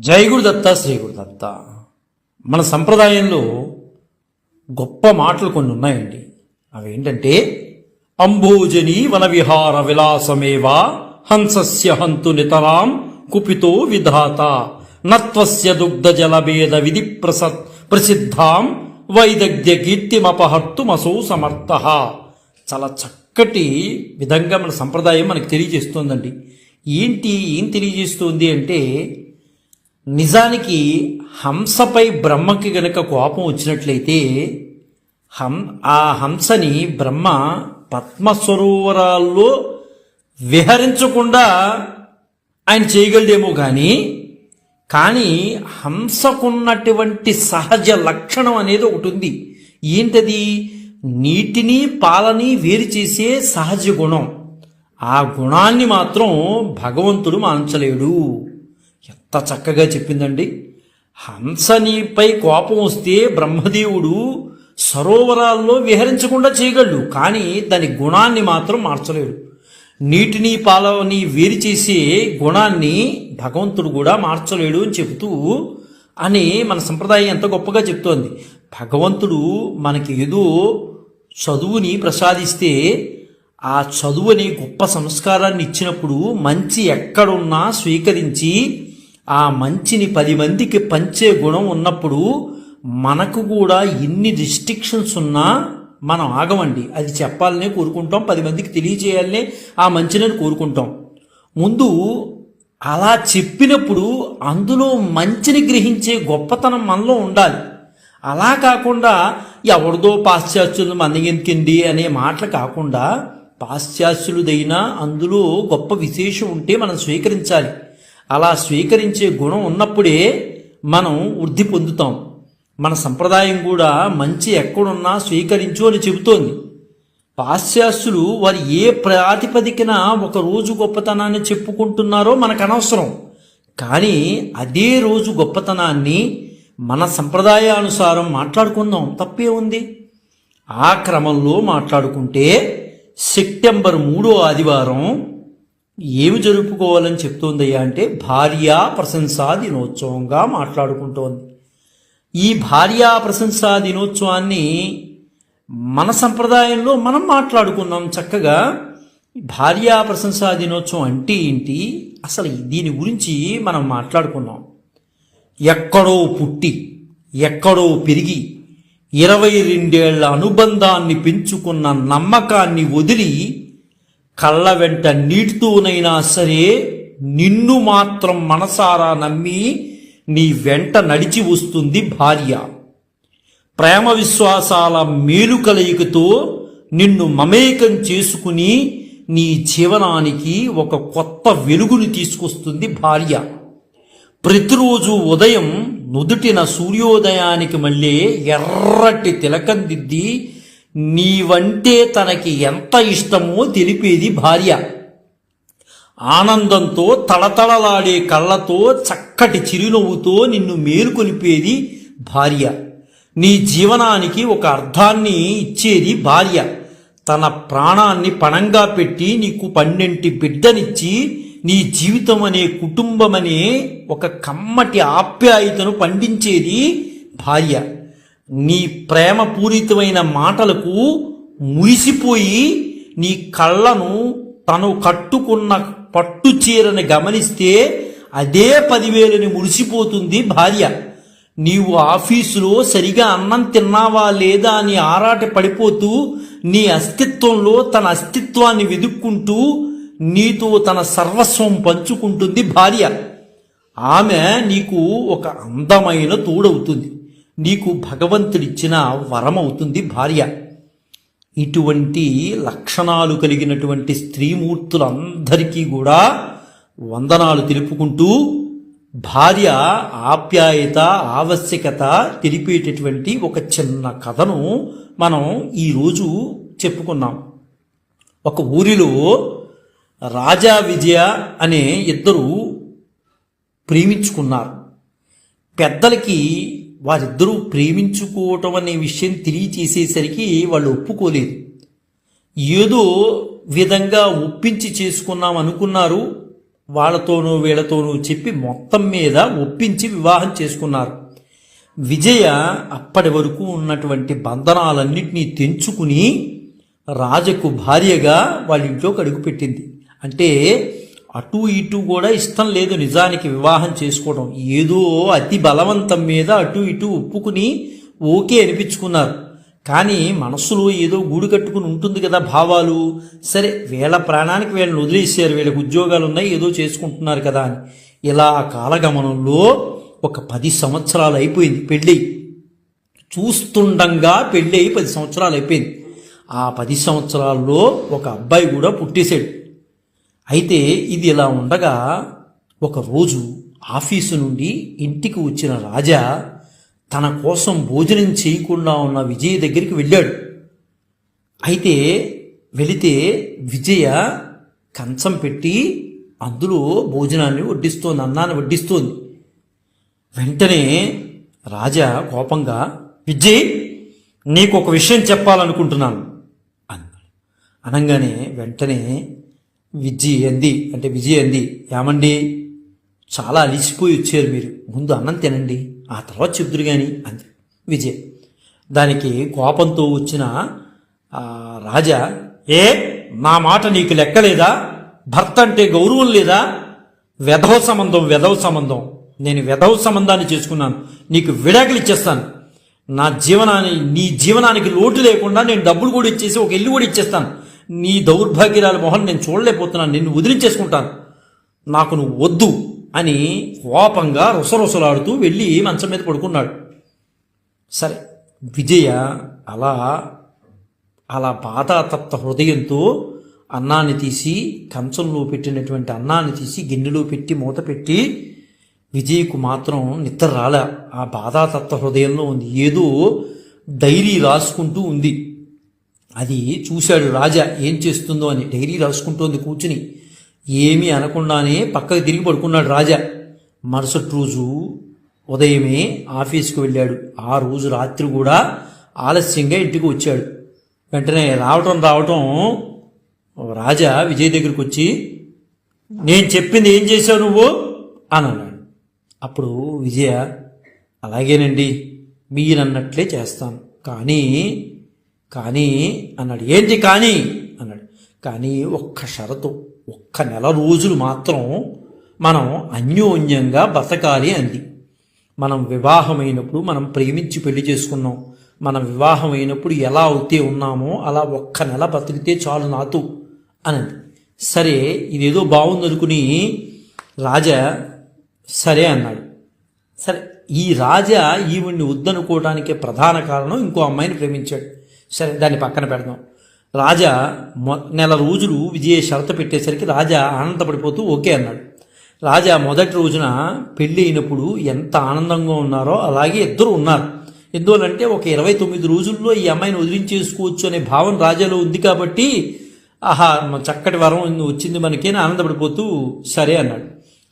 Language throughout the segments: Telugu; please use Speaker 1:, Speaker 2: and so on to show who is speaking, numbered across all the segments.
Speaker 1: జై గురుదత్త శ్రీ గురుదత్త. మన సంప్రదాయంలో గొప్ప మాటలు కొన్ని ఉన్నాయండి. అవి ఏంటంటే అంబోజని వనవిహార విలాసమేవా హంసస్య హంతు నితరాం కుపితో విధాత నత్వస్య దుగ్ధ జలభేద విధి ప్రస ప్రసిద్ధాం వైదగ్ధ్య కీర్తిమపహర్తుమసో సమర్థ. చాలా చక్కటి విధంగా మన సంప్రదాయం మనకు తెలియజేస్తోందండి. ఏంటి ఏం తెలియజేస్తుంది అంటే నిజానికి హంసపై బ్రహ్మకి గనక కోపం వచ్చినట్లయితే హం ఆ హంసని బ్రహ్మ పద్మస్వరూవరాల్లో విహరించకుండా ఆయన చేయగలడేమో కానీ కానీ హంసకున్నటువంటి సహజ లక్షణం అనేది ఒకటి ఉంది. ఏంటది? నీటిని పాలని వేరు చేసే సహజ గుణం. ఆ గుణాన్ని మాత్రం భగవంతుడు మాంచలేడు. ఎంత చక్కగా చెప్పిందండి. హంసనిపై కోపం వస్తే బ్రహ్మదేవుడు సరోవరాల్లో విహరించకుండా చేయగలడు కానీ దాని గుణాన్ని మాత్రం మార్చలేడు. నీటిని పాలని వేరు చేసే గుణాన్ని భగవంతుడు కూడా మార్చలేడు అని చెబుతూ అని మన సంప్రదాయం ఎంత గొప్పగా చెప్తోంది. భగవంతుడు మనకి ఏదో చదువుని ప్రసాదిస్తే ఆ చదువుని గొప్ప సంస్కారాన్ని ఇచ్చినప్పుడు మంచి ఎక్కడున్నా స్వీకరించి ఆ మంచిని పది మందికి పంచే గుణం ఉన్నప్పుడు మనకు కూడా ఎన్ని రిస్ట్రిక్షన్స్ ఉన్నా మనం ఆగమండి. అది చెప్పాలనే కోరుకుంటాం పది మందికి తెలియజేయాలనే ఆ మంచిని కోరుకుంటాం. ముందు అలా చెప్పినప్పుడు అందులో మంచిని గ్రహించే గొప్పతనం మనలో ఉండాలి. అలా కాకుండా ఎవరిదో పాశ్చాత్యులు మందగింతిండి అనే మాటలు కాకుండా పాశ్చాత్యులదైనా అందులో గొప్ప విశేషం ఉంటే మనం స్వీకరించాలి. అలా స్వీకరించే గుణం ఉన్నప్పుడే మనం వృద్ధి పొందుతాం. మన సంప్రదాయం కూడా మంచి ఎక్కడున్నా స్వీకరించు అని చెబుతోంది. పాశ్చాత్యులు వారు ఏ ప్రాతిపదికన ఒక రోజు గొప్పతనాన్ని చెప్పుకుంటున్నారో మనకు అనవసరం. కానీ అదే రోజు గొప్పతనాన్ని మన సంప్రదాయానుసారం మాట్లాడుకుందాం. తప్పే ఉంది? ఆ క్రమంలో మాట్లాడుకుంటే సెప్టెంబర్ మూడో ఆదివారం ఏమి జరుపుకోవాలని చెప్తోందయ్యా అంటే భార్యా ప్రశంసా దినోత్సవంగా మాట్లాడుకుంటోంది. ఈ భార్యా ప్రశంసా దినోత్సవాన్ని మన సంప్రదాయంలో మనం మాట్లాడుకున్నాం చక్కగా. భార్యా ప్రశంసా దినోత్సవం అంటే ఏంటి? అసలు దీని గురించి మనం మాట్లాడుకున్నాం. ఎక్కడో పుట్టి ఎక్కడో పెరిగి ఇరవై రెండేళ్ళ అనుబంధాన్ని పెంచుకున్న నమ్మకాన్ని వదిలి కళ్ళ వెంట నీటితోనైనా సరే నిన్ను మాత్రం మనసారా నమ్మి నీ వెంట నడిచి వస్తుంది భార్య. ప్రేమ విశ్వాసాల మేలు కలయికతో నిన్ను మమేకం చేసుకుని నీ జీవనానికి ఒక కొత్త వెలుగుని తీసుకొస్తుంది భార్య. ప్రతిరోజు ఉదయం నుదుటిన సూర్యోదయానికి మళ్ళీ ఎర్రటి తిలకం దిద్ది నీవంటే తనకి ఎంత ఇష్టమో తెలిపేది భార్య. ఆనందంతో తళతళలాడే కళ్ళతో చక్కటి చిరునవ్వుతో నిన్ను మేలుకొలిపేది భార్య. నీ జీవనానికి ఒక అర్థాన్ని ఇచ్చేది భార్య. తన ప్రాణాన్ని పణంగా పెట్టి నీకు పన్నెంటి బిడ్డనిచ్చి నీ జీవితం అనే కుటుంబం అనే ఒక కమ్మటి ఆప్యాయతను పండించేది భార్య. నీ ప్రేమపూరితమైన మాటలకు మురిసిపోయి నీ కళ్ళను తను కట్టుకున్న పట్టు చీరని గమనిస్తే అదే పదివేలని మురిసిపోతుంది భార్య. నీవు ఆఫీసులో సరిగా అన్నం తిన్నావా లేదా అని ఆరాట పడిపోతూ నీ అస్తిత్వంలో తన అస్తిత్వాన్ని వెదుక్కుంటూ నీతో తన సర్వస్వం పంచుకుంటుంది భార్య. ఆమె నీకు ఒక అందమైన తోడవుతుంది. నీకు భగవంతుడిచ్చిన వరం అవుతుంది భార్య. ఇటువంటి లక్షణాలు కలిగినటువంటి స్త్రీమూర్తులందరికీ కూడా వందనాలు తెలుపుకుంటూ భార్య ఆప్యాయత ఆవశ్యకత తెలిపేటటువంటి ఒక చిన్న కథను మనం ఈరోజు చెప్పుకున్నాం. ఒక ఊరిలో రాజా విజయ అనే ఇద్దరు ప్రేమించుకున్నారు. పెద్దలకి వారిద్దరూ ప్రేమించుకోవటం అనే విషయం తెలియచేసేసరికి వాళ్ళు ఒప్పుకోలేదు. ఏదో విధంగా ఒప్పించి చేసుకున్నాం అనుకున్నారు. వాళ్ళతోనూ వీళ్ళతోనూ చెప్పి మొత్తం మీద ఒప్పించి వివాహం చేసుకున్నారు. విజయ అప్పటి వరకు ఉన్నటువంటి బంధనాలన్నింటినీ తెంచుకుని రాజకు భార్యగా వాళ్ళ ఇంట్లోకి అడుగుపెట్టింది. అంటే అటు ఇటు కూడా ఇష్టం లేదు నిజానికి వివాహం చేసుకోవడం. ఏదో అతి బలవంతం మీద అటు ఇటు ఒప్పుకుని ఓకే అనిపించుకున్నారు. కానీ మనస్సులో ఏదో గూడు కట్టుకుని ఉంటుంది కదా భావాలు. సరే వీళ్ళ ప్రాణానికి వీళ్ళని వదిలేసారు వీళ్ళకి ఉద్యోగాలు ఉన్నాయి ఏదో చేసుకుంటున్నారు కదా అని. ఇలా కాలగమనంలో ఒక పది సంవత్సరాలు అయిపోయింది పెళ్ళి. చూస్తుండగా పెళ్ళి అయి పది సంవత్సరాలు అయిపోయింది. ఆ పది సంవత్సరాల్లో ఒక అబ్బాయి కూడా పుట్టేశాడు. అయితే ఇది ఇలా ఉండగా ఒక రోజు ఆఫీసు నుండి ఇంటికి వచ్చిన రాజా తన కోసం భోజనం చేయకుండా ఉన్న విజయ్ దగ్గరికి వెళ్ళాడు. అయితే వెళితే విజయ కంచం పెట్టి అందులో భోజనాన్ని వడ్డిస్తోంది అన్నాన్ని వడ్డిస్తోంది. వెంటనే రాజా కోపంగా విజయ్ నీకు ఒక విషయం చెప్పాలనుకుంటున్నాను అన్నాడు. అనగానే వెంటనే విజయ్ అంది అంటే విజయ్ అంది ఏమండి? చాలా అలిసిపోయి వచ్చారు మీరు. ముందు అన్నం తినండి ఆ తర్వాత చెబుతురు కానీ అంది విజయ్. దానికి కోపంతో వచ్చిన రాజా ఏ నా మాట నీకు లెక్కలేదా? భర్త అంటే గౌరవం లేదా? వెధవ సంబంధం వెధవ సంబంధం. నేను వెధవ సంబంధాన్ని చేసుకున్నాను. నీకు విడాకులు ఇచ్చేస్తాను. నా జీవనాన్ని నీ జీవనానికి లోటు లేకుండా నేను డబ్బులు కూడా ఇచ్చేసి ఒక ఇల్లు కూడా ఇచ్చేస్తాను. నీ దౌర్భాగ్యరాల మొహం నేను చూడలేకపోతున్నాను నిన్ను వదిలించేసుకుంటాను నాకు నువ్వు వద్దు అని కోపంగా రుసరుసలాడుతూ వెళ్ళి మంచం మీద పడుకున్నాడు. సరే విజయ అలా అలా బాధాతప్త హృదయంతో అన్నాన్ని తీసి కంచంలో పెట్టినటువంటి అన్నాన్ని తీసి గిన్నెలో పెట్టి మూత పెట్టి విజయ్కు మాత్రం నిద్ర రాలే. ఆ బాధాతత్వ హృదయంలో ఉంది. ఏదో డైరీ రాసుకుంటూ ఉంది. అది చూశాడు రాజా ఏం చేస్తుందో అని. డైరీ రాసుకుంటోంది కూర్చుని. ఏమీ అనకుండానే పక్కకి తిరిగి పడుకున్నాడు రాజా. మరుసటి రోజు ఉదయమే ఆఫీస్కి వెళ్ళాడు. ఆ రోజు రాత్రి కూడా ఆలస్యంగా ఇంటికి వచ్చాడు. వెంటనే రావటం రావటం రాజా విజయ్ దగ్గరికి వచ్చి నేను చెప్పింది ఏం చేశావు నువ్వు? అని అన్నాడు. అప్పుడు విజయ అలాగేనండి మీరన్నట్లే చేస్తాను. కానీ కానీ అన్నాడు ఏంటి కానీ? అన్నాడు కానీ ఒక్క షరతు ఒక్క నెల రోజులు మాత్రం మనం అన్యోన్యంగా బతకాలి అంది. మనం వివాహమైనప్పుడు మనం ప్రేమించి పెళ్ళి చేసుకున్నాం. మనం వివాహమైనప్పుడు ఎలా అవుతే ఉన్నామో అలా ఒక్క నెల బతికితే చాలు నాతో అనంది. సరే ఇదేదో బాగుందనుకుని రాజా సరే అన్నాడు. సరే ఈ రాజా ఈవిడ్ని వద్దనుకోవడానికి ప్రధాన కారణం ఇంకో అమ్మాయిని ప్రేమించాడు. సరే దాన్ని పక్కన పెడదాం. రాజా మొ నెల రోజులు విజయ షరతు పెట్టేసరికి రాజా ఆనందపడిపోతూ ఓకే అన్నాడు. రాజా మొదటి రోజున పెళ్ళి అయినప్పుడు ఎంత ఆనందంగా ఉన్నారో అలాగే ఇద్దరు ఉన్నారు. ఎందువలంటే ఒక ఇరవై తొమ్మిది రోజుల్లో ఈ అమ్మాయిని వదిలించేసుకోవచ్చు అనే భావన రాజాలో ఉంది కాబట్టి ఆహా చక్కటి వరం వచ్చింది మనకి అని ఆనందపడిపోతూ సరే అన్నాడు.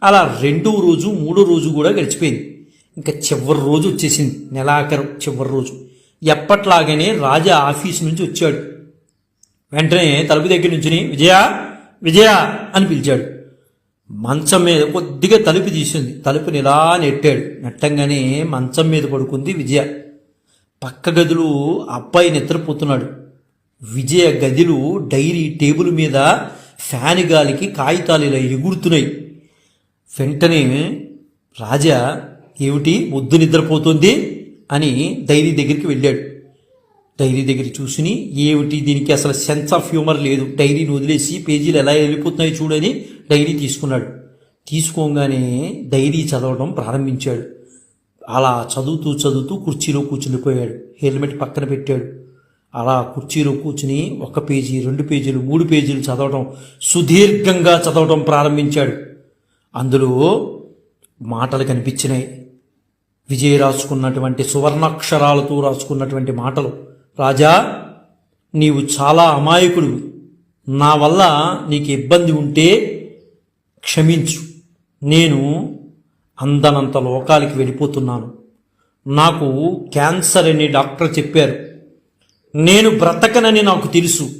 Speaker 1: అలా రెండో రోజు మూడో రోజు కూడా గడిచిపోయింది. ఇంకా చివరి రోజు వచ్చేసింది. నెలాఖరు చివరి రోజు. ఎప్పట్లాగానే రాజా ఆఫీస్ నుంచి వచ్చాడు. వెంటనే తలుపు దగ్గర నుంచి విజయ విజయ అని పిలిచాడు. మంచం మీద కొద్దిగా తలుపు తీసింది. తలుపుని ఇలా నెట్టాడు. నెట్టంగానే మంచం మీద పడుకుంది విజయ. పక్క గదిలో అబ్బాయి నిద్రపోతున్నాడు. విజయ గదిలో డైరీ టేబుల్ మీద ఫ్యాన్ గాలికి కాగితాలు ఇలా ఎగురుతున్నాయి. వెంటనే రాజా ఏమిటి? ముద్దు నిద్రపోతుంది? అని డైరీ దగ్గరికి వెళ్ళాడు. డైరీ దగ్గర చూసుని ఏమిటి దీనికి అసలు సెన్స్ ఆఫ్ హ్యూమర్ లేదు. డైరీని వదిలేసి పేజీలు ఎలా వెళ్ళిపోతున్నాయి చూడని డైరీ తీసుకున్నాడు. తీసుకోగానే డైరీ చదవడం ప్రారంభించాడు. అలా చదువుతూ చదువుతూ కుర్చీలో కూర్చునిపోయాడు హెల్మెట్ పక్కన పెట్టాడు. అలా కుర్చీలో కూర్చుని ఒక పేజీ రెండు పేజీలు మూడు పేజీలు చదవడం సుదీర్ఘంగా చదవడం ప్రారంభించాడు. అందులో మాటలు కనిపించినాయి. విజయ్ రాసుకున్నటువంటి సువర్ణాక్షరాలతో రాసుకున్నటువంటి మాటలు. రాజా నీవు చాలా అమాయకుడు. నా వల్ల నీకు ఇబ్బంది ఉంటే క్షమించు. నేను అందనంత లోకాలకి వెళ్ళిపోతున్నాను. నాకు క్యాన్సర్ అని డాక్టర్ చెప్పారు. నేను బ్రతకనని నాకు తెలుసు.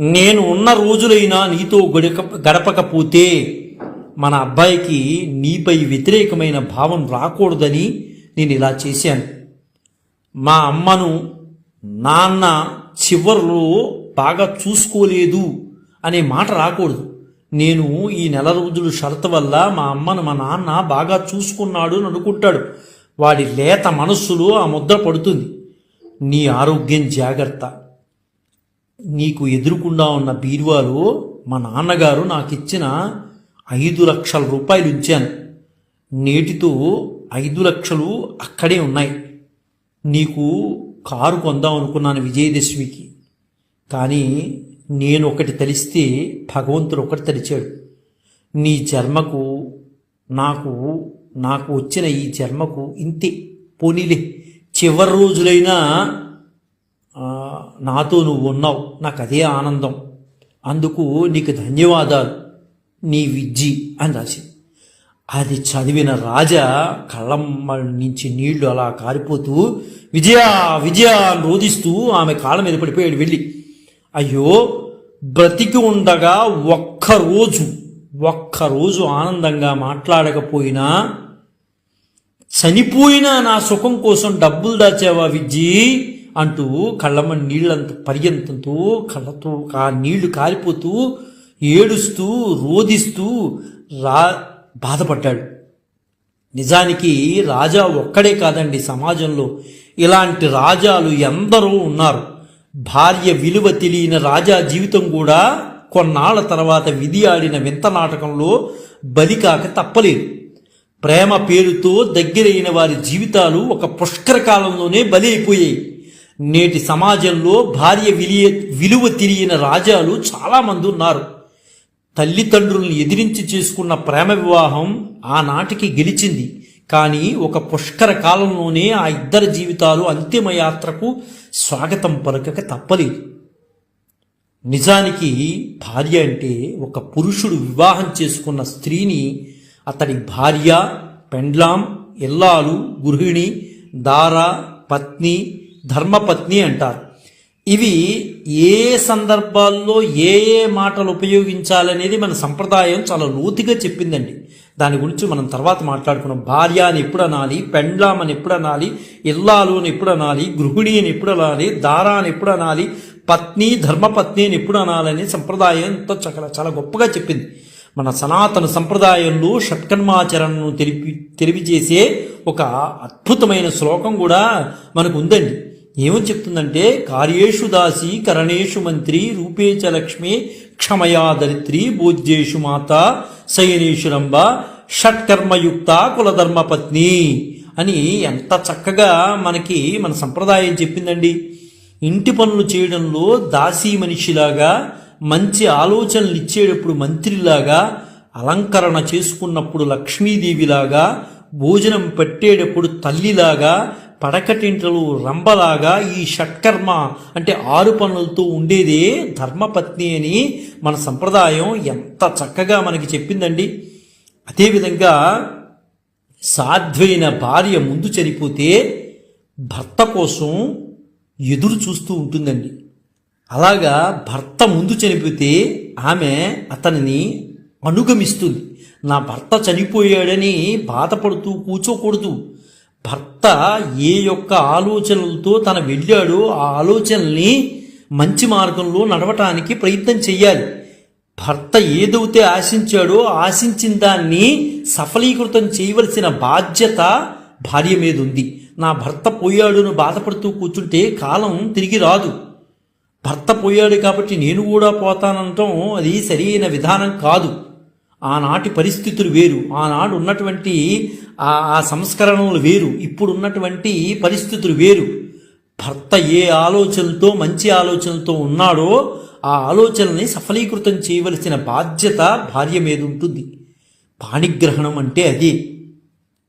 Speaker 1: నేను ఉన్న రోజులైనా నీతో గడక గడపకపోతే మన అబ్బాయికి నీపై వ్యతిరేకమైన భావం రాకూడదని నేను ఇలా చేశాను. మా అమ్మను నాన్న చివర్లో బాగా చూసుకోలేదు అనే మాట రాకూడదు. నేను ఈ నెల రోజులు షరతు వల్ల మా అమ్మను మా నాన్న బాగా చూసుకున్నాడు అని అనుకుంటాడు. వాడి లేత మనస్సులో ఆ ముద్ర పడుతుంది. నీ ఆరోగ్యం జాగ్రత్త. నీకు ఎదురుకుండా ఉన్న బీరువాలో మా నాన్నగారు నాకు ఇచ్చిన ఐదు లక్షల రూపాయలు ఉంచాను. నేటితో ఐదు లక్షలు అక్కడే ఉన్నాయి. నీకు కారు కొందాం అనుకున్నాను విజయదశమికి. కానీ నేను ఒకటి తలిస్తే భగవంతుడు ఒకటి తలిచాడు. నీ జన్మకు నాకు నాకు వచ్చిన ఈ జన్మకు ఇంతే. పోనీలే చివరి రోజులైనా నాతో నువ్వు ఉన్నావు. నాకు అదే ఆనందం. అందుకు నీకు ధన్యవాదాలు. నీ విజ్జి అని రాసింది. అది చదివిన రాజా కళ్ళమ్మ నుంచి నీళ్ళు అలా కారిపోతూ విజయ విజయ అని రోధిస్తూ ఆమె కాళ్ళ మీద పడిపోయాడు వెళ్ళి. అయ్యో బ్రతికి ఉండగా ఒక్కరోజు ఒక్కరోజు ఆనందంగా మాట్లాడకపోయినా చనిపోయినా నా సుఖం కోసం డబ్బులు దాచావా విజ్జి అంటూ కళ్ళమ్మ నీళ్ళంత పర్యంతంతో కళ్ళతో ఆ నీళ్ళు కారిపోతూ ఏడుస్తూ రోదిస్తూ రా బాధపడ్డాడు. నిజానికి రాజా ఒక్కడే కాదండి సమాజంలో. ఇలాంటి రాజాలు ఎందరో ఉన్నారు. భార్య విలువ తెలియని రాజా జీవితం కూడా కొన్నాళ్ళ తర్వాత విధి ఆడిన వింత నాటకంలో బలికాక తప్పలేదు. ప్రేమ పేరుతో దగ్గరైన వారి జీవితాలు ఒక పుష్కర కాలంలోనే బలి అయిపోయాయి. నేటి సమాజంలో భార్య విలియ విలువ తెలియని రాజాలు చాలామంది ఉన్నారు. తల్లిదండ్రుల్ని ఎదిరించి చేసుకున్న ప్రేమ వివాహం ఆనాటికి గెలిచింది. కానీ ఒక పుష్కర కాలంలోనే ఆ ఇద్దరి జీవితాలు అంతిమయాత్రకు స్వాగతం పలకక తప్పలేదు. నిజానికి భార్య అంటే ఒక పురుషుడు వివాహం చేసుకున్న స్త్రీని అతడి భార్య పెండ్లాం ఇల్లాలు గృహిణి దార పత్ని ధర్మపత్ని అంటారు. ఇవి ఏ సందర్భాల్లో ఏ ఏ మాటలు ఉపయోగించాలనేది మన సంప్రదాయం చాలా లోతుగా చెప్పిందండి. దాని గురించి మనం తర్వాత మాట్లాడుకున్నాం. భార్య అని ఎప్పుడు అనాలి పెండ్లాం అని ఎప్పుడు అనాలి ఇల్లాలు అని ఎప్పుడు అనాలి గృహిణి అని ఎప్పుడు అనాలి దారా అని ఎప్పుడు అనాలి పత్ని ధర్మపత్ని అని ఎప్పుడు అనాలని సంప్రదాయం ఎంతో చాలా చాలా గొప్పగా చెప్పింది. మన సనాతన సంప్రదాయంలో షట్కర్మాచరణను తెలిపి తెలియజేసే ఒక అద్భుతమైన శ్లోకం కూడా మనకు ఉందండి. ఏమని చెప్తుందంటే కార్యేషు దాసి కరణేషు మంత్రి రూపేచ లక్ష్మి క్షమయా దరిత్రి భోజ్యేషు మాత శయనేషు రంభ షట్కర్మయుక్త కులధర్మపత్ని అని ఎంత చక్కగా మనకి మన సంప్రదాయం చెప్పిందండి. ఇంటి పనులు చేయడంలో దాసీ మనిషిలాగా మంచి ఆలోచనలు ఇచ్చేటప్పుడు మంత్రిలాగా అలంకరణ చేసుకున్నప్పుడు లక్ష్మీదేవిలాగా భోజనం పెట్టేటప్పుడు తల్లిలాగా పడకటింటలు రంబలాగా ఈ షట్కర్మ అంటే ఆరు పనులతో ఉండేదే ధర్మపత్ని అని మన సంప్రదాయం ఎంత చక్కగా మనకి చెప్పిందండి. అదేవిధంగా సాధ్వైన భార్య ముందు చనిపోతే భర్త కోసం ఎదురు చూస్తూ ఉంటుందండి. అలాగా భర్త ముందు చనిపోతే ఆమె అతనిని అనుగమిస్తుంది. నా భర్త చనిపోయాడని బాధపడుతూ కూర్చోకూడదు. భర్త ఏ యొక్క ఆలోచనలతో తన వెళ్ళాడో ఆ ఆలోచనల్ని మంచి మార్గంలో నడవటానికి ప్రయత్నం చేయాలి భర్త ఏదైతే ఆశించాడో ఆశించిన దాన్ని సఫలీకృతం చేయవలసిన బాధ్యత భార్య మీద ఉంది. నా భర్త పోయాడును బాధపడుతూ కూర్చుంటే కాలం తిరిగి రాదు. భర్త పోయాడు కాబట్టి నేను కూడా పోతానంటాం అది సరైన విధానం కాదు. ఆనాటి పరిస్థితులు వేరు. ఆనాడు ఉన్నటువంటి ఆ ఆ సంస్కరణలు వేరు. ఇప్పుడు ఉన్నటువంటి పరిస్థితులు వేరు. భర్త ఏ ఆలోచనలతో మంచి ఆలోచనలతో ఉన్నాడో ఆ ఆలోచనని సఫలీకృతం చేయవలసిన బాధ్యత భార్య మీద ఉంటుంది. పాణిగ్రహణం అంటే అది.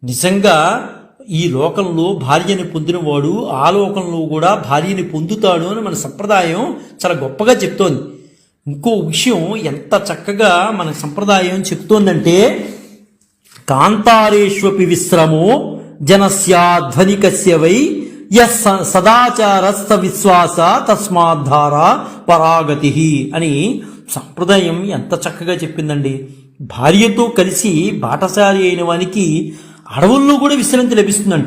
Speaker 1: నిజంగా ఈ లోకంలో భార్యని పొందినవాడు ఆ లోకంలో కూడా భార్యని పొందుతాడు అని మన సంప్రదాయం చాలా గొప్పగా చెప్తోంది. ఇంకో విషయం ఎంత చక్కగా మన సంప్రదాయం చెప్తోందంటే కాంతారేష్వపి విశ్రమో జనస్యాధ్వనికస్య వై యస్ సదాచారస్థ విశ్వాస తస్మాద్ధార పరాగతి అని సంప్రదాయం ఎంత చక్కగా చెప్పిందండి. భార్యతో కలిసి బాటసారి అయిన వానికి అడవుల్లో కూడా విశ్రాంతి లభిస్తుందంట.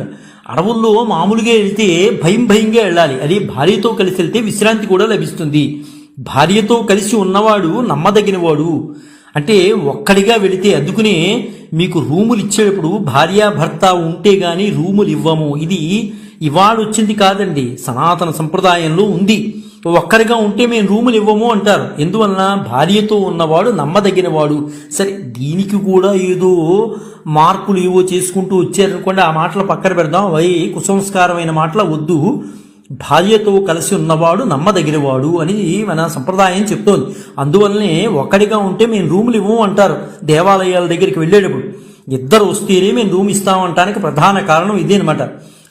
Speaker 1: అడవుల్లో మామూలుగా వెళ్తే భయం భయంగా వెళ్ళాలి. అది భార్యతో కలిసి వెళ్తే విశ్రాంతి కూడా లభిస్తుంది. భార్యతో కలిసి ఉన్నవాడు నమ్మదగినవాడు. అంటే ఒక్కడిగా వెళితే అందుకునే మీకు రూములు ఇచ్చేటప్పుడు భార్య భర్త ఉంటే గాని రూములు ఇవ్వము. ఇది ఇవాళ వచ్చింది కాదండి. సనాతన సంప్రదాయంలో ఉంది. ఒక్కరిగా ఉంటే మేము రూములు ఇవ్వము అంటారు. ఎందువలన? భార్యతో ఉన్నవాడు నమ్మదగినవాడు. సరే దీనికి కూడా ఏదో మార్పులు ఏవో చేసుకుంటూ వచ్చారనుకోండి ఆ మాటలు పక్కన పెడదాం. అవి కుసంస్కారమైన మాటలు వద్దు. భార్యతో కలిసి ఉన్నవాడు నమ్మదగినవాడు అని మన సంప్రదాయం చెప్తోంది. అందువల్లనే ఒక్కడిగా ఉంటే మేము రూములు ఇవ్వము అంటారు. దేవాలయాల దగ్గరికి వెళ్ళేటప్పుడు ఇద్దరు వస్తేనే మేము రూమ్ ఇస్తామంటానికి ప్రధాన కారణం ఇదే అనమాట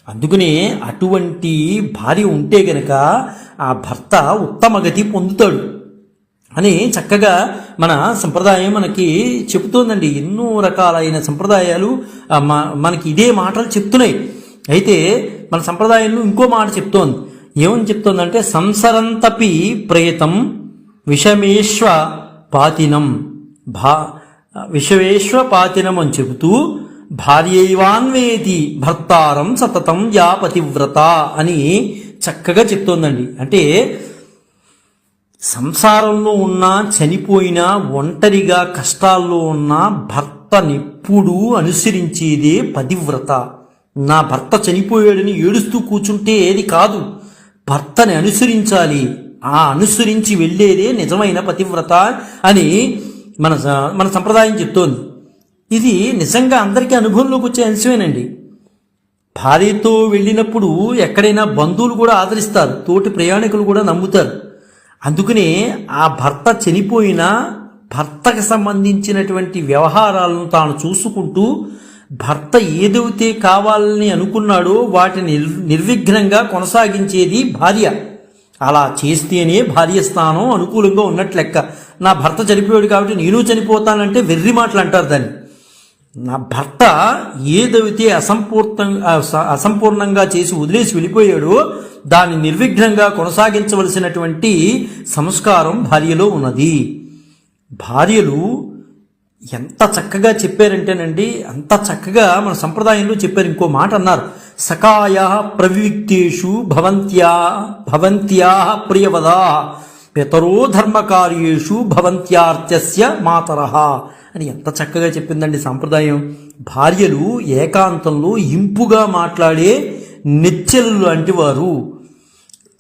Speaker 1: అందుకనే అటువంటి భార్య ఉంటే గనక ఆ భర్త ఉత్తమ గతి పొందుతాడు అని చక్కగా మన సంప్రదాయం మనకి చెబుతోందండి. ఎన్నో రకాలైన సంప్రదాయాలు మనకి ఇదే మాటలు చెప్తున్నాయి. అయితే మన సంప్రదాయంలో ఇంకో మాట చెప్తోంది. ఏమని చెప్తోందంటే సంసరంతపి ప్రేతం విషమేశ్వ పాతినం. భా విషవేశ్వ పాతినం అని చెబుతూ భార్యైవాన్వేతి భర్తారం సతతం యా పతివ్రత అని చక్కగా చెప్తోందండి. అంటే సంసారంలో ఉన్నా చనిపోయినా ఒంటరిగా కష్టాల్లో ఉన్న భర్తనెప్పుడూ అనుసరించేదే పతివ్రత. నా భర్త చనిపోయాడని ఏడుస్తూ కూర్చుంటే ఏది కాదు. భర్తని అనుసరించాలి. ఆ అనుసరించి వెళ్ళేదే నిజమైన పతివ్రత అని మన మన సంప్రదాయం చెప్తోంది. ఇది నిజంగా అందరికీ అనుభవంలోకి వచ్చే అంశమేనండి. భార్యతో వెళ్ళినప్పుడు ఎక్కడైనా బంధువులు కూడా ఆదరిస్తారు. తోటి ప్రయాణికులు కూడా నమ్ముతారు. అందుకనే ఆ భర్త చనిపోయినా భర్తకు సంబంధించినటువంటి వ్యవహారాలను తాను చూసుకుంటూ భర్త ఏదైతే కావాలని అనుకున్నాడో వాటిని నిర్- నిర్విఘ్నంగా కొనసాగించేది భార్య. అలా చేస్తేనే భార్య స్థానం అనుకూలంగా ఉన్నట్లు లెక్క. నా భర్త చనిపోయాడు కాబట్టి నేను చనిపోతానంటే వెర్రి మాటలు అంటారు దాన్ని. నా భర్త ఏదైతే అసంపూర్ణ అసంపూర్ణంగా చేసి వదిలేసి వెళ్ళిపోయాడో దాన్ని నిర్విఘ్నంగా కొనసాగించవలసినటువంటి సంస్కారం భార్యలో ఉన్నది. భార్యలు ఎంత చక్కగా చెప్పారంటేనండి అంత చక్కగా మన సంప్రదాయంలో చెప్పారు. ఇంకో మాట అన్నారు. సకాయ ప్రవిక్తేషు భవంత్యా భవంత్యా ప్రియవదా పితరో ధర్మకార్యేషు భవంత్యార్త్యస్య మాతర అని ఎంత చక్కగా చెప్పిందండి సాంప్రదాయం. భార్యలు ఏకాంతంలో ఇంపుగా మాట్లాడే నెచ్చెలు లాంటి వారు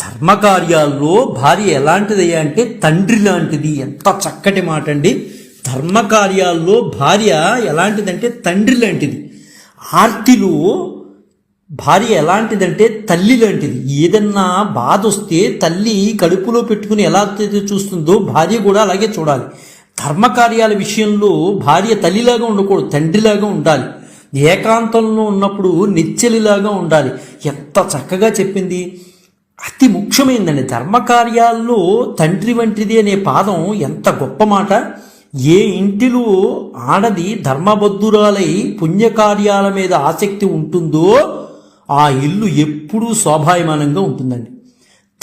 Speaker 1: ధర్మకార్యాల్లో భార్య ఎలాంటిది అంటే తండ్రి లాంటిది. ఎంత చక్కటి మాట అండి ధర్మకార్యాల్లో భార్య ఎలాంటిదంటే తండ్రి లాంటిది. ఆర్తిలో భార్య ఎలాంటిదంటే తల్లి లాంటిది. ఏదన్నా బాధ వస్తే తల్లి కడుపులో పెట్టుకుని ఎలా చూస్తుందో భార్య కూడా అలాగే చూడాలి. ధర్మకార్యాల విషయంలో భార్య తల్లిలాగా ఉండకూడదు తండ్రిలాగా ఉండాలి. ఏకాంతంలో ఉన్నప్పుడు నిచ్చెలిలాగా ఉండాలి. ఎంత చక్కగా చెప్పింది. అతి ముఖ్యమైందండి. ధర్మకార్యాల్లో తండ్రి వంటిది అనే పాదం ఎంత గొప్ప మాట. ఏ ఇంటిలో ఆడది ధర్మబద్ధురాలై పుణ్యకార్యాల మీద ఆసక్తి ఉంటుందో ఆ ఇల్లు ఎప్పుడూ శోభాయమానంగా ఉంటుందండి.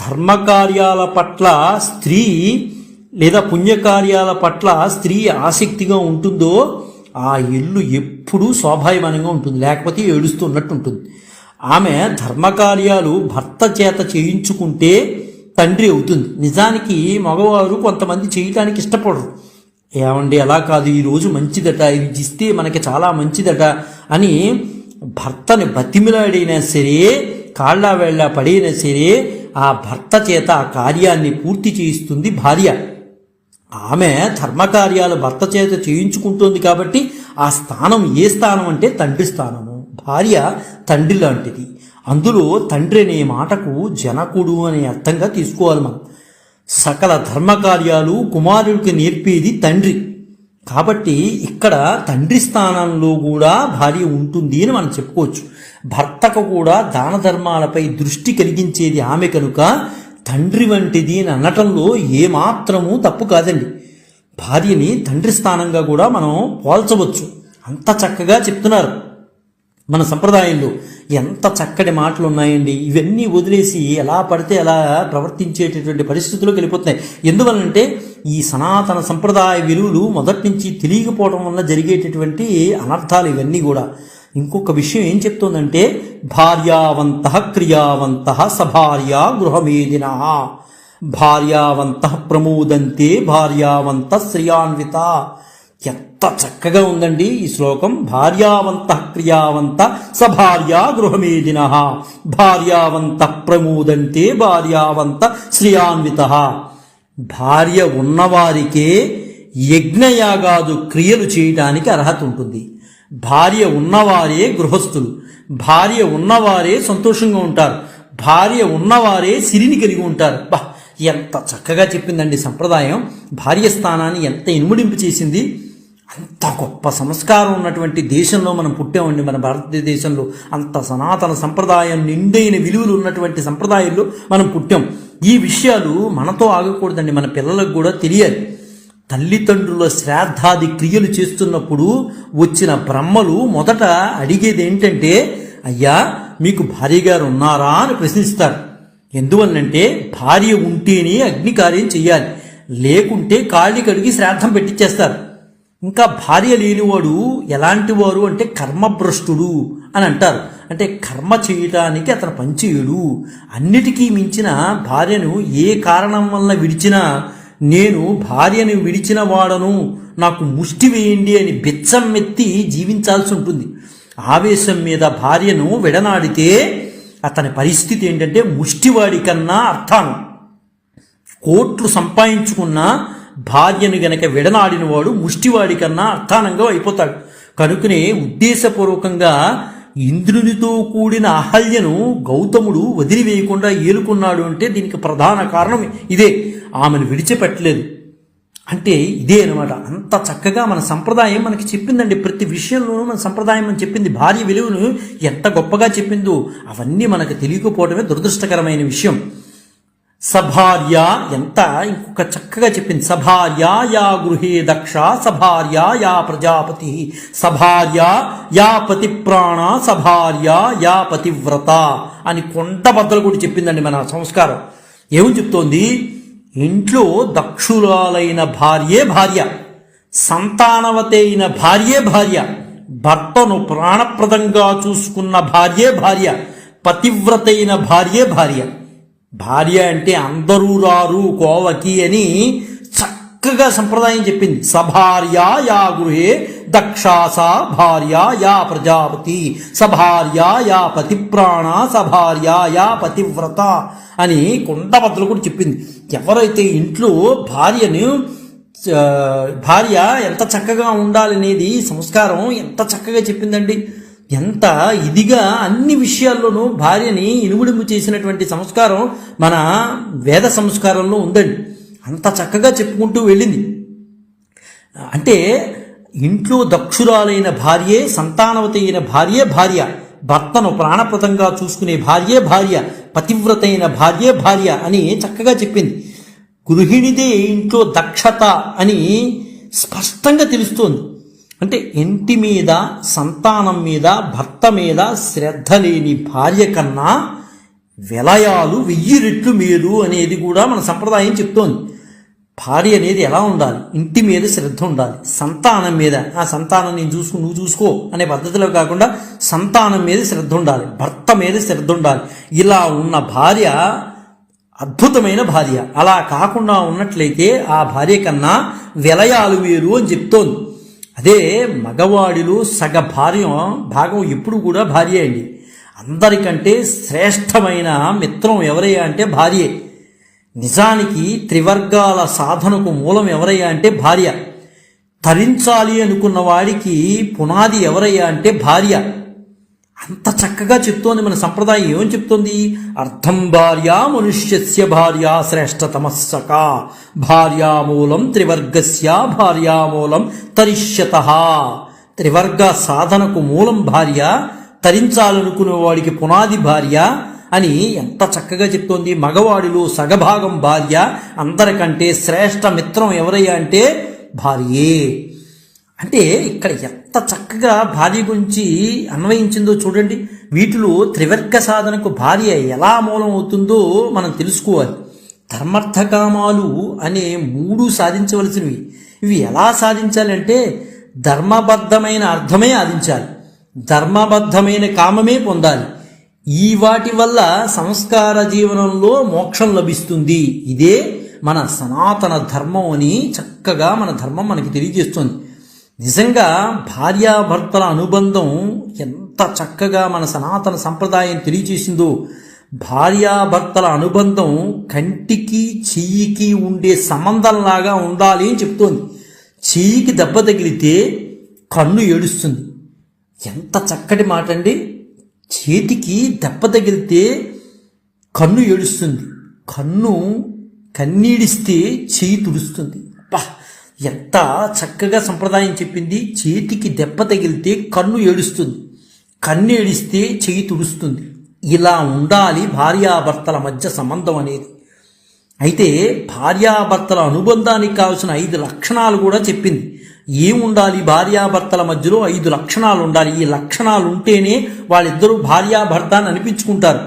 Speaker 1: ధర్మకార్యాల పట్ల స్త్రీ లేదా పుణ్యకార్యాల పట్ల స్త్రీ ఆసక్తిగా ఉంటుందో ఆ ఇల్లు ఎప్పుడూ శోభాయమానంగా ఉంటుంది. లేకపోతే ఏడుస్తూ ఉన్నట్టు ఉంటుంది. ఆమె ధర్మకార్యాలు భర్త చేత చేయించుకుంటే తండ్రి అవుతుంది. నిజానికి మగవారు కొంతమంది చేయటానికి ఇష్టపడరు. ఏమండి అలా కాదు ఈరోజు మంచిదట ఇది ఇస్తే మనకి చాలా మంచిదట అని భర్తని బతిమిలాడైనా సరే కాళ్ళ వేళ్ళ పడైనా సరే ఆ భర్త చేత ఆ కార్యాన్ని పూర్తి చేయిస్తుంది భార్య. ఆమె ధర్మకార్యాలు భర్త చేత చేయించుకుంటుంది కాబట్టి ఆ స్థానం ఏ స్థానం అంటే తండ్రి స్థానము. భార్య తండ్రి లాంటిది. అందులో తండ్రి అనే మాటకు జనకుడు అనే అర్థంగా తీసుకోవాలి మనం. సకల ధర్మకార్యాలు కుమారుడికి నేర్పేది తండ్రి. కాబట్టి ఇక్కడ తండ్రి స్థానంలో కూడా భార్య ఉంటుంది అని మనం చెప్పుకోవచ్చు. భర్తకు కూడా దాన ధర్మాలపై దృష్టి కలిగించేది ఆమె కనుక తండ్రి వంటిది అని అనటంలో ఏమాత్రము తప్పు కాదండి. భార్యని తండ్రి స్థానంగా కూడా మనం పోల్చవచ్చు. అంత చక్కగా చెప్తున్నారు. మన సంప్రదాయంలో ఎంత చక్కటి మాటలు ఉన్నాయండి ఇవన్నీ వదిలేసి ఎలా పడితే అలా ప్రవర్తించేటటువంటి పరిస్థితుల్లోకి వెళ్ళిపోతున్నాయి. ఎందువల్లంటే ఈ సనాతన సంప్రదాయ విలువలు మొదటి నుంచి తెలియకపోవడం వల్ల జరిగేటటువంటి అనర్థాలు ఇవన్నీ కూడా. ఇంకొక విషయం ఏం చెప్తోందంటే భార్యావంత క్రియావంత సభార్య గృహమేదిన. భార్యావంత ప్రమోదంతే భార్యావంత శ్రియాన్విత. ఎంత చక్కగా ఉందండి ఈ శ్లోకం. భార్యావంత క్రియావంత సభార్యా గృహమేదిన. భార్యావంత ప్రమోదంతే భార్యావంత శ్రియాన్విత. భార్య ఉన్నవారికే యజ్ఞయాగాదు క్రియలు చేయటానికి అర్హత ఉంటుంది. భార్య ఉన్నవారే గృహస్థులు. భార్య ఉన్నవారే సంతోషంగా ఉంటారు. భార్య ఉన్నవారే సిరిని కలిగి ఉంటారు. బా ఎంత చక్కగా చెప్పిందండి సంప్రదాయం. భార్య స్థానాన్ని ఎంత ఇనుముడింపు చేసింది. అంత గొప్ప సంస్కారం ఉన్నటువంటి దేశంలో మనం పుట్టామండి. మన భారతదేశంలో అంత సనాతన సంప్రదాయం నిండైన విలువలు ఉన్నటువంటి సంప్రదాయంలో మనం పుట్టాం. ఈ విషయాలు మనతో ఆగకూడదండి. మన పిల్లలకు కూడా తెలియాలి. తల్లిదండ్రుల శ్రాద్ధాది క్రియలు చేస్తున్నప్పుడు వచ్చిన బ్రహ్మలు మొదట అడిగేది ఏంటంటే అయ్యా మీకు భార్య గారు ఉన్నారా? అని ప్రశ్నిస్తారు. ఎందువల్లంటే భార్య ఉంటేనే అగ్ని కార్యం చేయాలి. లేకుంటే కాళ్ళి కడిగి శ్రాద్ధం పెట్టించేస్తారు ఇంకా భార్య లేనివాడు ఎలాంటి వారు అంటే కర్మభ్రష్టుడు అని అంటారు. అంటే కర్మ చేయటానికి అతను పనిచేయడు అన్నిటికీ మించిన భార్యను ఏ కారణం వల్ల విడిచినా నేను భార్యను విడిచిన వాడను నాకు ముష్టి వేయండి అని బిచ్చం ఎత్తి జీవించాల్సి ఉంటుంది. ఆవేశం మీద భార్యను విడనాడితే అతని పరిస్థితి ఏంటంటే ముష్టివాడి కన్నా అర్థానం కోట్లు సంపాదించుకున్న భార్యను గనక విడనాడినవాడు ముష్టివాడి కన్నా అర్థానంగా అయిపోతాడు. కనుకనే ఉద్దేశపూర్వకంగా ఇంద్రునితో కూడిన అహల్యను గౌతముడు వదిలివేయకుండా ఏలుకున్నాడు అంటే దీనికి ప్రధాన కారణం ఇదే. ఆమెను విడిచిపెట్టలేదు. అంటే ఇదే అనమాట అంత చక్కగా మన సంప్రదాయం మనకి చెప్పిందండి. ప్రతి విషయంలోనూ మన సంప్రదాయం అని చెప్పింది. భార్య విలువను ఎంత గొప్పగా చెప్పిందో అవన్నీ మనకు తెలియకపోవడమే దురదృష్టకరమైన విషయం. సభార్య ఎంత? ఇంకొక చక్కగా చెప్పింది. సభార్య యా గృహే దక్ష సభార్య యా ప్రజాపతి. సభార్య యా పతి ప్రాణ సభార్య యా పతివ్రత అని కొండ బద్దలు కూడా చెప్పిందండి మన సంస్కారం. ఏమని చెప్తోంది? ఇంట్లో దక్షురాలైన భార్యే భార్య సంతానవతి అయిన భార్యే భార్య భర్తను ప్రాణప్రదంగా చూసుకున్న భార్యే భార్య పతివ్రతైన భార్యే భార్య. భార్య అంటే అందరూ రారు కోవకి అని చక్కగా సంప్రదాయం చెప్పింది. సభార్య యా గృహే దక్షాస భార్య యా ప్రజాపతి సభార్య యా పతిప్రాణ సభార్య యా పతివ్రత అని కొండబద్దలు కూడా చెప్పింది. ఎవరైతే ఇంట్లో భార్యను భార్య ఎంత చక్కగా ఉండాలనేది సంస్కారం ఎంత చక్కగా చెప్పిందండి. ఎంత ఇదిగా అన్ని విషయాల్లోనూ భార్యని ఇనుముడింపు చేసినటువంటి సంస్కారం మన వేద సంస్కారంలో ఉందండి. అంత చక్కగా చెప్పుకుంటూ వెళ్ళింది. అంటే ఇంట్లో దక్షురాలైన భార్యే సంతానవతి అయిన భార్యే భార్య భర్తను ప్రాణప్రదంగా చూసుకునే భార్యే భార్య పతివ్రతైన భార్యే భార్య అని చక్కగా చెప్పింది. గృహిణిదే ఇంట్లో దక్షత అని స్పష్టంగా తెలుస్తోంది. అంటే ఇంటి మీద సంతానం మీద భర్త మీద శ్రద్ధ లేని భార్య కన్నా విలయాలు వెయ్యి రెట్లు మేలు అనేది కూడా మన సంప్రదాయం చెప్తోంది. భార్య అనేది ఎలా ఉండాలి? ఇంటి మీద శ్రద్ధ ఉండాలి. సంతానం మీద. ఆ సంతానం నేను చూసుకో నువ్వు చూసుకో అనే పద్ధతిలో కాకుండా సంతానం మీద శ్రద్ధ ఉండాలి. భర్త మీద శ్రద్ధ ఉండాలి. ఇలా ఉన్న భార్య అద్భుతమైన భార్య. అలా కాకుండా ఉన్నట్లయితే ఆ భార్య కన్నా విలయాలు వేరు అని చెప్తోంది. అదే మగవాడిలో సగ భార్య భాగం ఎప్పుడు కూడా భార్య అండి. అందరికంటే శ్రేష్టమైన మిత్రం ఎవరయ్యా అంటే భార్యే. నిజానికి త్రివర్గాల సాధనకు మూలం ఎవరయ్యా అంటే భార్య. తరించాలి అనుకున్న వాడికి పునాది ఎవరయ్యా అంటే భార్య. అంత చక్కగా చెప్తోంది మన సంప్రదాయం. ఏమని చెప్తోంది? అర్థం భార్య మనుష్యస్య భార్య శ్రేష్టతమస్సక భార్యామూలం త్రివర్గస్య భార్యామూలం తరిష్యత. త్రివర్గ సాధనకు మూలం భార్య తరించాలనుకునే వాడికి పునాది భార్య అని ఎంత చక్కగా చెప్తోంది. మగవాడిలో సగభాగం భార్య అందరికంటే శ్రేష్ట మిత్రం ఎవరయ్యా అంటే భార్యే. అంటే ఇక్కడ ఎంత చక్కగా భార్య గురించి అన్వయించిందో చూడండి. వీటిలో త్రివర్గ సాధనకు భార్య ఎలా మూలం అవుతుందో మనం తెలుసుకోవాలి. ధర్మార్థకామాలు అనే మూడు సాధించవలసినవి. ఇవి ఎలా సాధించాలంటే ధర్మబద్ధమైన అర్థమే ఆదించాలి. ధర్మబద్ధమైన కామమే పొందాలి. ఈ వాటి వల్ల సంస్కార జీవనంలో మోక్షం లభిస్తుంది. ఇదే మన సనాతన ధర్మం అని చక్కగా మన ధర్మం మనకి తెలియజేస్తుంది. నిజంగా భార్యాభర్తల అనుబంధం ఎంత చక్కగా మన సనాతన సంప్రదాయం తెలియజేసిందో భార్యాభర్తల అనుబంధం కంటికి చెయ్యికి ఉండే సంబంధంలాగా ఉండాలి అని చెప్తోంది. చెయ్యికి దెబ్బ తగిలితే కన్ను ఏడుస్తుంది. ఎంత చక్కటి మాట అండి చేతికి దెబ్బ తగిలితే కన్ను ఏడుస్తుంది. కన్ను కన్నీడిస్తే చేయి తుడుస్తుంది. ఎంత చక్కగా సంప్రదాయం చెప్పింది. చేతికి దెబ్బ తగిలితే కన్ను ఏడుస్తుంది. కన్ను ఏడిస్తే చేయి తుడుస్తుంది. ఇలా ఉండాలి భార్యాభర్తల మధ్య సంబంధం అనేది. అయితే భార్యాభర్తల అనుబంధానికి కావాల్సిన ఐదు లక్షణాలు కూడా చెప్పింది. ఏముండాలి భార్యాభర్తల మధ్యలో ఐదు లక్షణాలు ఉండాలి. ఈ లక్షణాలు ఉంటేనే వాళ్ళిద్దరూ భార్యాభర్త అని అనిపించుకుంటారు.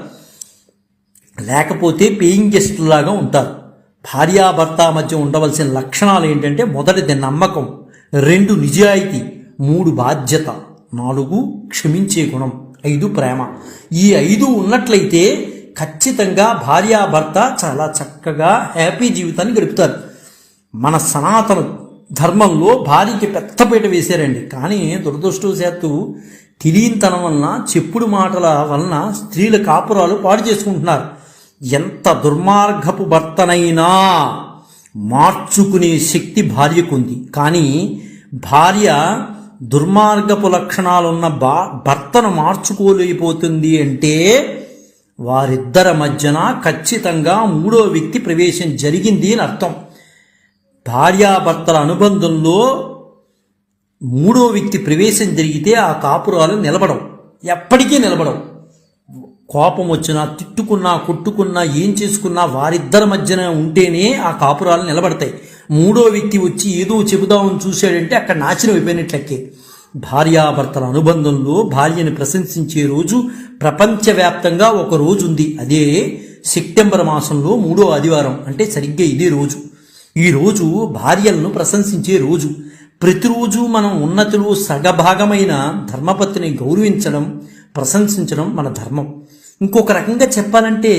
Speaker 1: లేకపోతే పేయింగ్ గెస్ట్ లాగా ఉంటారు. భార్యాభర్త మధ్య ఉండవలసిన లక్షణాలు ఏంటంటే మొదటిది నమ్మకం రెండు నిజాయితీ మూడు బాధ్యత నాలుగు క్షమించే గుణం ఐదు ప్రేమ. ఈ ఐదు ఉన్నట్లయితే ఖచ్చితంగా భార్యాభర్త చాలా చక్కగా హ్యాపీ జీవితాన్ని గడుపుతారు. మన సనాతన ధర్మంలో భార్యకి పెద్దపీట వేశారండి. కానీ దురదృష్టవశాత్తు తెలియనితనం వలన చెప్పుడు మాటల వలన స్త్రీల కాపురాలు పాడు చేసుకుంటున్నారు. ఎంత దుర్మార్గపు భర్తనైనా మార్చుకునే శక్తి భార్యకుంది. కానీ భార్య దుర్మార్గపు లక్షణాలున్న బా భర్తను మార్చుకోలేకపోతుంది అంటే వారిద్దరి మధ్యన ఖచ్చితంగా మూడో వ్యక్తి ప్రవేశం జరిగింది అని అర్థం. భార్యాభర్తల అనుబంధంలో మూడో వ్యక్తి ప్రవేశం జరిగితే ఆ కాపురాలు నిలబడవు. ఎప్పటికీ నిలబడవు. కోపం వచ్చినా తిట్టుకున్నా కొట్టుకున్నా ఏం చేసుకున్నా వారిద్దరి మధ్యన ఉంటేనే ఆ కాపురాలు నిలబడతాయి. మూడో వ్యక్తి వచ్చి ఏదో చెబుదామని చూశాడంటే అక్కడ నాశనం అయిపోయినట్లెక్కే. భార్యాభర్తల అనుబంధంలో భార్యను ప్రశంసించే రోజు ప్రపంచవ్యాప్తంగా ఒక రోజు ఉంది అదే సెప్టెంబర్ మాసంలో మూడో ఆదివారం అంటే సరిగ్గా ఇదే రోజు. ఈ రోజు భార్యలను ప్రశంసించే రోజు. ప్రతిరోజు మనం ఉన్నతిలో సగభాగమైన ధర్మపత్నిని గౌరవించడం ప్రశంసించడం మన ధర్మం. ఇంకొక రకంగా చెప్పాలంటే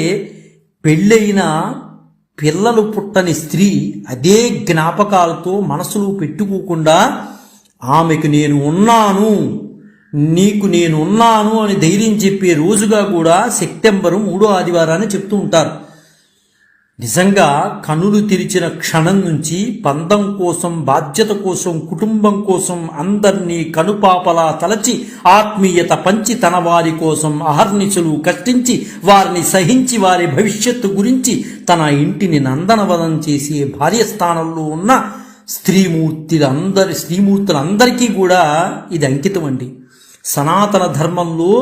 Speaker 1: పెళ్ళైన పిల్లలు పుట్టని స్త్రీ అదే జ్ఞాపకాలతో మనసులో పెట్టుకోకుండా ఆమెకు నేను ఉన్నాను నీకు నేను ఉన్నాను అని ధైర్యం చెప్పే రోజుగా కూడా సెప్టెంబరు మూడో ఆదివారాన్ని చెప్తూ ఉంటారు. నిజంగా కనులు తెరిచిన క్షణం నుంచి పందం కోసం బాధ్యత కోసం కుటుంబం కోసం అందరినీ కనుపాపలా తలచి ఆత్మీయత పంచి తన వారి కోసం అహర్నిశలు కష్టించి వారిని సహించి వారి భవిష్యత్తు గురించి తన ఇంటిని నందనవనం చేసే భార్య స్థానంలో ఉన్న స్త్రీమూర్తిలందరి స్త్రీమూర్తులందరికీ కూడా ఇది అంకితం అండి. సనాతన ధర్మంలో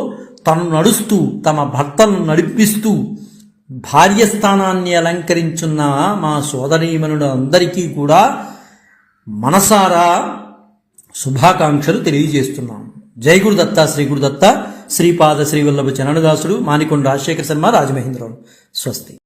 Speaker 1: తను నడుస్తూ తమ భర్తలను నడిపిస్తూ భార్యస్థానాన్ని అలంకరించున్న మా సోదరీమణుడు అందరికీ కూడా మనసారా శుభాకాంక్షలు తెలియజేస్తున్నాం. జై గురుదత్త శ్రీ గురుదత్త శ్రీపాద శ్రీవల్లభ చరణదాసుడు మానికొండ రాజశేఖర శర్మ రాజమహేంద్రరావు. స్వస్తి.